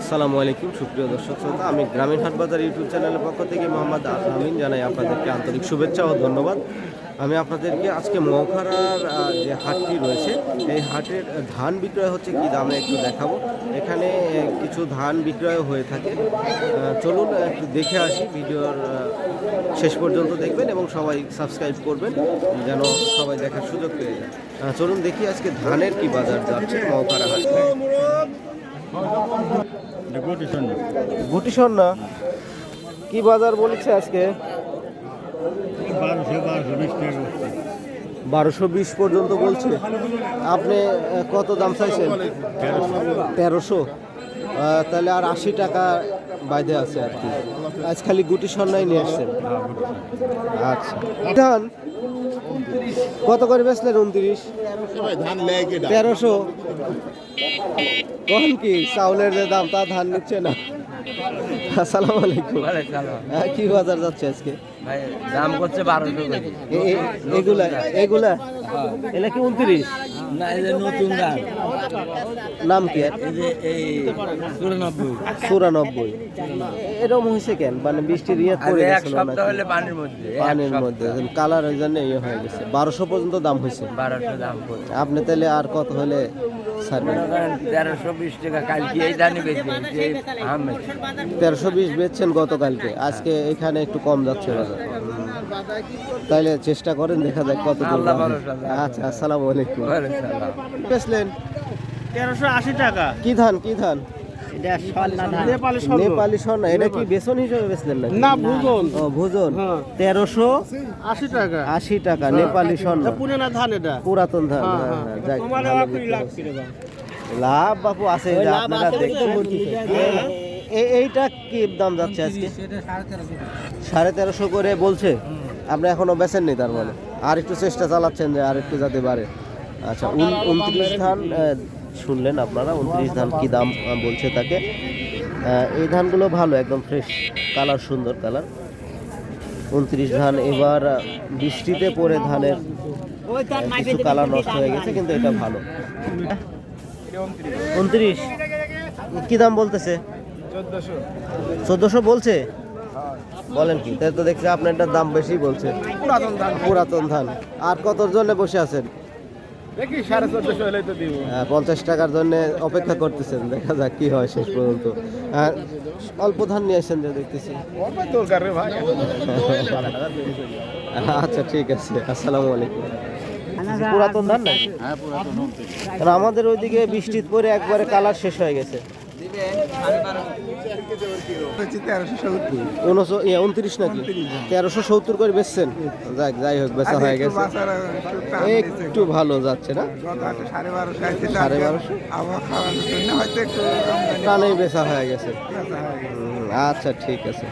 আসসালামু আলাইকুম, সুপ্রিয় দর্শক শ্রোতা। আমি গ্রামীণ হাট বাজার ইউটিউব চ্যানেলের পক্ষ থেকে মোহাম্মদ আমিন জানাই আপনাদেরকে আন্তরিক শুভেচ্ছা ও ধন্যবাদ। আমি আপনাদেরকে আজকে মৌখারার যে হাটটি রয়েছে, এই হাটের ধান বিক্রয় হচ্ছে কি দামে একটু দেখাবো। এখানে কিছু ধান বিক্রয় হয়ে থাকে। চলুন একটু দেখে আসি, ভিডিওর শেষ পর্যন্ত দেখবেন এবং সবাই সাবস্ক্রাইব করবেন, যেন সবাই দেখার সুযোগ পেয়ে যায়। চলুন দেখি আজকে ধানের কি বাজার যাচ্ছে মৌখারা হাট। গুটি না? কি বাজার বলেছে আজকে? বারোশো বিশ পর্যন্ত বলছে। আপনি কত দাম চাইছেন? তেরোশো। তাহলে আর আশি টাকা বাইদে আছে আর কি। আজ খালি গুটি সন্ন্যায় নিয়ে আসছেন আচ্ছা। ধান কত করে বেচলেন উনত্রিশ? তেরোশো। কখন কি চাউলের যে দাম তা ধান নিচ্ছে না। আসসালামু আলাইকুম। হ্যাঁ, কি বাজার যাচ্ছে আজকে? ভাই দাম করছে বারোশো এগুলা এগুলা? এগুলা কি উনত্রিশ? না এই যে নতুন দাম নাম কি? এই যে এই চুরানব্বই। চুরানব্বই এরকম হয়েছে কেন? মানে বৃষ্টির ইয়ে পড়ে এক সপ্তাহ হলে পানির মধ্যে পানির মধ্যে কালার ওই জন্য ইয়ে হয়ে গেছে। বারোশো পর্যন্ত দাম হয়েছে। বারোশো দাম আপনি তাহলে আর কত হলে ছাড়বেন? তেরোশো টাকা কালকে এই বেশি। তেরোশো বিশ বেচছেন গতকালকে। আজকে এখানে একটু কম যাচ্ছে বাজার। তাইলে চেষ্টা করেন দেখা যাক কত আচ্ছা আসসালামু আলাইকুম। বেচলেন? তেরোশো আশি টাকা। কি ধান কি ধান? নেপালি নেপালি স্বর্ণ এটা কি বেসন হিসেবে বেচলেন নাকি? না ভূগোল ও ভোজন। হ্যাঁ। তেরোশো আশি টাকা। আশি টাকা নেপালি স্বর্ণ। পুরানা ধান এটা। পুরাতন ধান হ্যাঁ, হ্যাঁ, লাভ বাপু আছে আপনারা এইটা কি দাম যাচ্ছে আজকে? সাড়ে তেরোশো। করে বলছে। আপনি এখনও বেচেননি তার মানে। আর একটু চেষ্টা চালাচ্ছেন যে আর একটু যাতে পারে। আচ্ছা উন- উনত্রিশ ধান শুনলেন আপনারা, উনত্রিশ ধান কি দাম বলছে তাকে। এই ধানগুলো ভালো, একদম ফ্রেশ কালার সুন্দর কালার উনত্রিশ ধান এবার বৃষ্টিতে পড়ে ধানের কিছু কালার নষ্ট হয়ে গেছে, কিন্তু এটা ভালো। উনত্রিশ, কি দাম বলতেছে? চোদ্দশো বলছে? বলেন কি? তাই তো দেখছি আপনারটার দাম বেশি বলছে। পুরাতন ধান। পুরাতন ধান। আর কত জন্য বসে আছেন? দেখি সাড়ে চোদ্দশো হলেই তো দিব। আহ, পঞ্চাশ টাকার জন্য অপেক্ষা করতেছেন। দেখা যাক কি হয় শেষ পর্যন্ত। অল্প ধান নিয়ে আসছেন যে দেখতেছি। দরকার রে ভাই। আচ্ছা ঠিক আছে। আসসালামু আলাইকুম। পুরাতন ধান না হ্যাঁ আমাদের ওইদিকে বৃষ্টি পরে একবারে কালার শেষ হয়ে গেছে। ইয়ে, উনত্রিশ নাকি? তেরোশো সত্তর করে বেচছেন। যাক যাই হোক বেচা হয়ে গেছে। একটু ভালো যাচ্ছে না? সাড়ে বারোশো টানেই বেচা হয়ে গেছে। আচ্ছা ঠিক আছে।